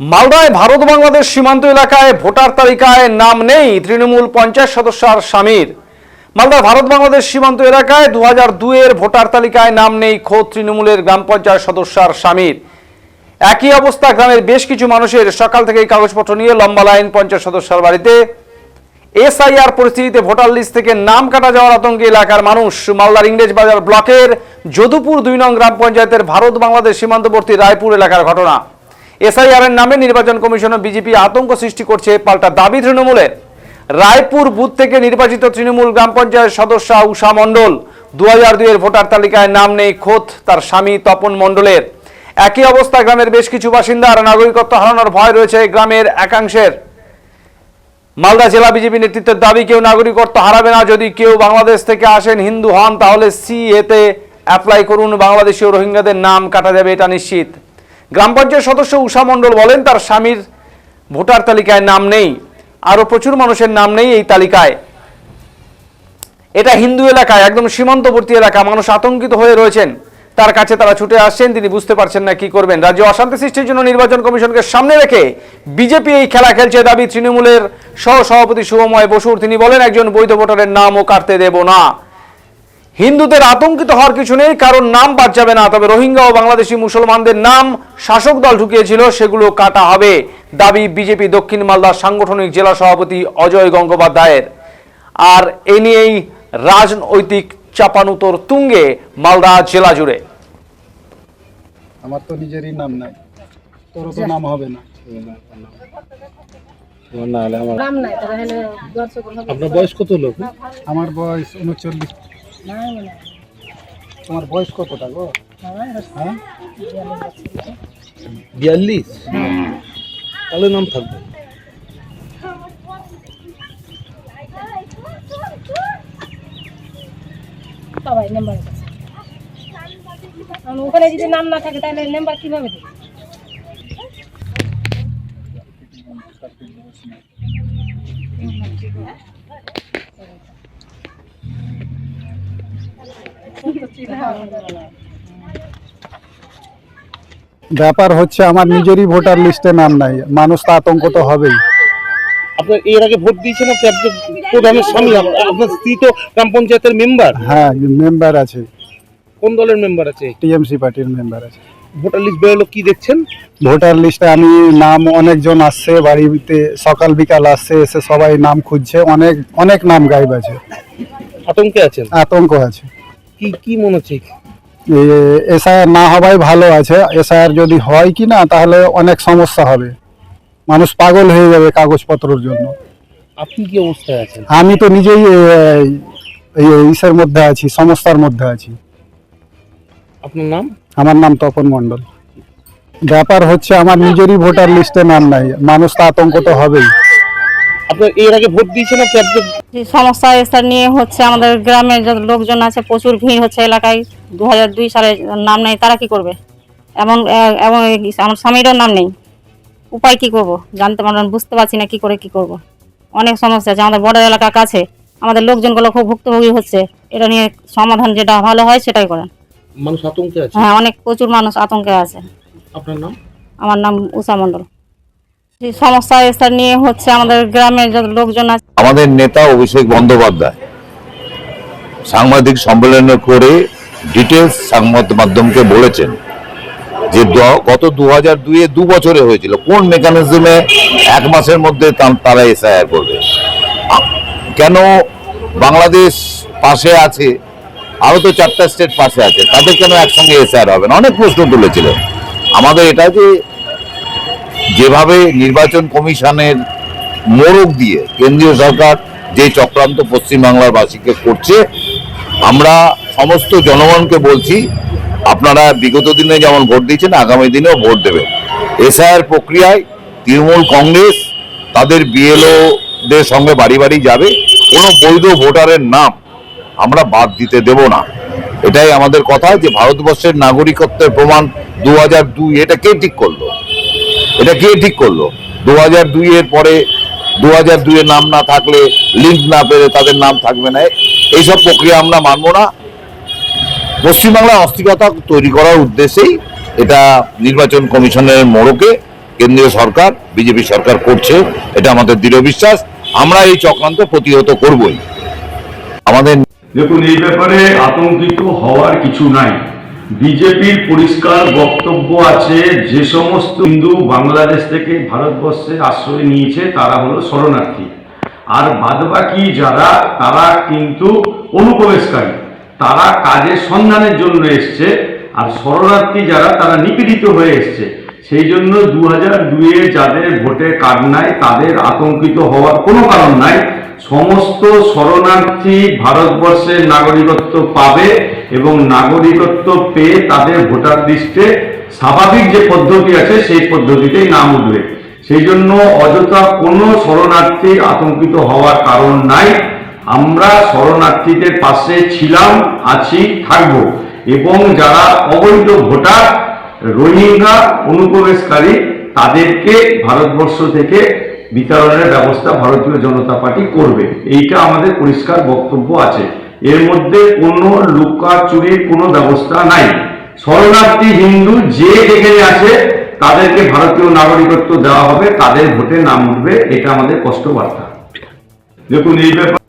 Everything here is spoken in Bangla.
মালদায় ভারত বাংলাদেশ সীমান্ত এলাকায় ভোটার তালিকায় নাম নেই তৃণমূল পঞ্চায়েত সদস্য আর স্বামীর। মালদার ভারত বাংলাদেশ সীমান্ত এলাকায় দু হাজার দুইয়ের ভোটার তালিকায় নাম নেই খোদ তৃণমূলের গ্রাম পঞ্চায়েত সদস্য আর স্বামীর। একই অবস্থা গ্রামের বেশ কিছু মানুষের। সকাল থেকেই কাগজপত্র নিয়ে লম্বা লাইন পঞ্চায়েত সদস্যর বাড়িতে। এসআইআর পরিস্থিতিতে ভোটার লিস্ট থেকে নাম কাটা যাওয়ার আতঙ্কে এলাকার মানুষ। মালদার ইংরেজ বাজার ব্লকের যদুপুর দুই নং গ্রাম পঞ্চায়েতের ভারত বাংলাদেশ সীমান্তবর্তী রায়পুর এলাকার ঘটনা। এসআইআর এর নামে নির্বাচন কমিশন ও বিজেপি আতঙ্ক সৃষ্টি করছে পাল্টা দাবি তৃণমূলের। রায়পুর বুথ থেকে নির্বাচিত তৃণমূল গ্রাম পঞ্চায়েত সদস্য উষা মণ্ডল। দু হাজার দুইয়ের ভোটার তালিকায় নাম নেই খোদ, তার স্বামী তপন মণ্ডলের। একই অবস্থা গ্রামের বেশ কিছু বাসিন্দা আর নাগরিকত্ব হারানোর ভয় রয়েছে গ্রামের একাংশের। মালদা জেলা বিজেপি নেতৃত্বের দাবি, কেউ নাগরিকত্ব হারাবে না, যদি কেউ বাংলাদেশ থেকে আসেন, হিন্দু হন, তাহলে সি এতে অ্যাপ্লাই করুন। বাংলাদেশি ও রোহিঙ্গাদের নাম কাটা যাবে, এটা নিশ্চিত। গ্রাম পঞ্চায়েত সদস্য উষা মণ্ডল বলেন, তার স্বামীর ভোটার তালিকায় নাম নেই, আরও প্রচুর মানুষের নাম নেই এই তালিকায়। এটা হিন্দু এলাকায়, একদম সীমান্তবর্তী এলাকা, মানুষ আতঙ্কিত হয়ে রয়েছেন। তার কাছে তারা ছুটে আসছেন, তিনি বুঝতে পারছেন না কি করবেন। রাজ্য অশান্তি সৃষ্টির জন্য নির্বাচন কমিশনকে সামনে রেখে বিজেপি এই খেলা খেলছে দাবি তৃণমূলের সহ সভাপতি শুভময় বসুর। তিনি বলেন, একজন বৈধ ভোটারের নামও কাটতে দেব না। হিন্দুদের আতঙ্কিত হওয়ার কিছু নেই কারণ নাম বাদ যাবে না। তবে রোহিঙ্গা ও বাংলাদেশি মুসলমানদের নাম শাসক দল ঢুকিয়েছিল সেগুলো কাটা হবে দাবি বিজেপি দক্ষিণ মালদার সাংগঠনিক জেলা সভাপতি অজয় গঙ্গোপাধ্যায়ের। আর এ নিয়েই রাজনৈতিক চাপানুতর তুঙ্গে মালদা জেলা জুড়ে। আমার তো নিজেরই নাম নাই। তোরও তো নাম হবে না। নাম নাই তারা হলে দর্শক হবে আপনার বয়স কত লোক আমার বয়স উনচল্লিশ। তোমার বয়স কতটা গো? হ্যাঁ বিয়াল্লিশ? তাহলে নাম থাকবে। সবাই নাম্বার আছে। ওখানে যদি নাম না থাকে তাহলে নাম্বার কীভাবে দেবে? ব্যাপার হচ্ছে আমার নিজেরই ভোটার লিস্টে নাম নাই। মানুষ তো আতঙ্ক তো হবেই। আপনার এর আগে ভোট দিয়েছেন আপনি? আপনার প্রধানের স্বামী আপনার স্ত্রী তো গ্রাম পঞ্চায়েতের মেম্বার। হ্যাঁ মেম্বার আছে। কোন দলের মেম্বার আছে? টিএমসি পার্টির মেম্বার আছে। ভোটার লিস্ট বেরোলো কি দেখছেন? ভোটার লিস্টে আমি নাম অনেকজন আসছে বাড়িতে সকাল বিকাল আসছে এসে সবাই নাম খুঁজছে। অনেক অনেক নাম গাইব আছে। আতঙ্কে আছেন? আতঙ্ক আছে। কি কি মনে হচ্ছে? এসআইআর না হওয়াই ভালো আছে। এসআইআর যদি হয় কি না তাহলে অনেক সমস্যা হবে। মানুষ পাগল হয়ে যাবে কাগজপত্রের জন্য। আপনি কি অবস্থায় আছেন? আমি তো নিজেই এই ইসের মধ্যে আছি সমস্যার মধ্যে আছি। আপনার নাম? আমার নাম তপন মণ্ডল। ব্যাপার হচ্ছে আমার নিজেরই ভোটার লিস্টে নাম নাই। মানুষ তো আতঙ্ক তো হবেই। আপনার এর আগে ভোট দিয়েছেন আপনি সমস্যা এসব নিয়ে হচ্ছে আমাদের গ্রামের যত লোকজন আছে প্রচুর ভিড় হচ্ছে এলাকায়। দু হাজার দুই সালে নাম নেই তারা কি করবে? এমন এমন আমার স্বামীরও নাম নেই। উপায় কি করব? জানতে পারলাম বুঝতে পারছি না কি করে কি করব। অনেক সমস্যা আছে আমাদের বড় এলাকা কাছে। আমাদের লোকজনগুলো খুব ভুক্তভোগী হচ্ছে। এটা নিয়ে সমাধান যেটা ভালো হয় সেটাই করেন। মানুষ আতঙ্কে আছে? হ্যাঁ অনেক প্রচুর মানুষ আতঙ্কে আছে। আপনার নাম? আমার নাম উষা মণ্ডল। সমস্যা এসব নিয়ে হচ্ছে আমাদের গ্রামের লোকজন আছে। আমাদের নেতা অভিষেক বন্দ্যোপাধ্যায় সাংবাদিক সম্মেলন করে ডিটেলস সংবাদ মাধ্যমকে বলেছেন যে গত দু হাজার দুইয়ে দু বছরে হয়েছিল। কোন মেকানিজমে এক মাসের মধ্যে তারা এসআইআর করবে? কেন বাংলাদেশ পাশে আছে? আরও তো চারটা স্টেট পাশে আছে। তাদের কেন একসঙ্গে এসআইআর হবে না? অনেক প্রশ্ন তুলেছিলেন। আমাদের এটা যে যেভাবে নির্বাচন কমিশনের মোড়ক দিয়ে কেন্দ্রীয় সরকার যে চক্রান্ত পশ্চিমবাংলার বাসীকে করছে, আমরা সমস্ত জনগণকে বলছি, আপনারা বিগত দিনে যেমন ভোট দিয়েছেন, আগামী দিনেও ভোট দেবেন। এসআইআর প্রক্রিয়ায় তৃণমূল কংগ্রেস তাদের বিএলও দের সঙ্গে বাড়ি বাড়ি যাবে, কোনো বৈধ ভোটারের নাম আমরা বাদ দিতে দেব না। এটাই আমাদের কথা যে ভারতবর্ষের নাগরিকত্বের প্রমাণ দু হাজার দুই, এটা কে ঠিক করল? এটা কে ঠিক করল? দু হাজার দুই এর পরে দু হাজার দুই এর নাম না থাকলে লিঙ্ক না পেলে তাদের নাম থাকবে না। এইসব প্রক্রিয়া আমরা মানবো না। পশ্চিমবাংলায় অস্থিরতা তৈরি করার উদ্দেশ্যেই এটা নির্বাচন কমিশনের মোড়কে কেন্দ্রীয় সরকার, বিজেপি সরকার করছে। এটা আমাদের দৃঢ় বিশ্বাস। আমরা এই চক্রান্ত প্রতিহত করবই। আমাদের দেখুন, এই ব্যাপারে আতঙ্কিত হওয়ার কিছু নাই। বিজেপির পরিষ্কার বক্তব্য আছে, যে সমস্ত হিন্দু বাংলাদেশ থেকে ভারতবর্ষে আশ্রয় নিয়েছে, তারা হলো শরণার্থী। আর বাদবাকি যারা, তারা কিন্তু অনুপ্রবেশকারী। তারা কাজের সন্ধানের জন্য এসছে, আর শরণার্থী যারা, তারা নিপীড়িত হয়ে এসছে। সেই জন্য দু হাজার দুয়ে যাদের ভোটে কার্ড নাই, তাদের আতঙ্কিত হওয়ার কোনো কারণ নাই। সমস্ত শরণার্থী ভারতবর্ষের নাগরিকত্ব পাবে এবং নাগরিকত্ব পেয়ে তাদের ভোটার লিস্টে স্বাভাবিক যে পদ্ধতি আছে, সেই পদ্ধতিতেই নাম উঠবে। সেই জন্য অযথা কোনো শরণার্থীর আতঙ্কিত হওয়ার কারণ নাই। আমরা শরণার্থীদের পাশে ছিলাম, আছি, থাকব। এবং যারা অবৈধ ভোটার, রোহিঙ্গা, অনুপ্রবেশকারী, তাদেরকে ভারতবর্ষ থেকে বিতরণের ব্যবস্থা ভারতীয় জনতা পার্টি করবে। এইটা আমাদের পরিষ্কার বক্তব্য আছে। এর মধ্যে কোনো লুকাচুরির কোনো ব্যবস্থা নাই। শরণার্থী হিন্দু যে এখানে আছে, তাদেরকে ভারতীয় নাগরিকত্ব দেওয়া হবে, তাদের ভোটে নাম উঠবে এটা আমাদের কষ্ট বার্তা দেখুন, এই ব্যাপারে